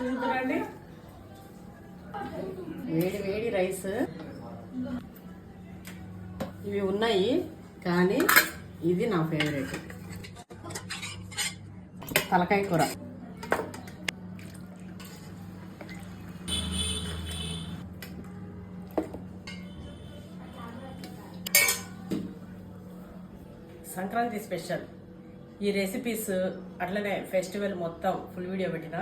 చూద్దామండి వేడి వేడి రైస్. ఇవి ఉన్నాయి కానీ ఇది నా ఫేవరెట్ తలకాయ కూర. సంక్రాంతి స్పెషల్. ఈ రెసిపీస్ అట్లనే ఫెస్టివల్ మొత్తం ఫుల్ వీడియో పెట్టిన.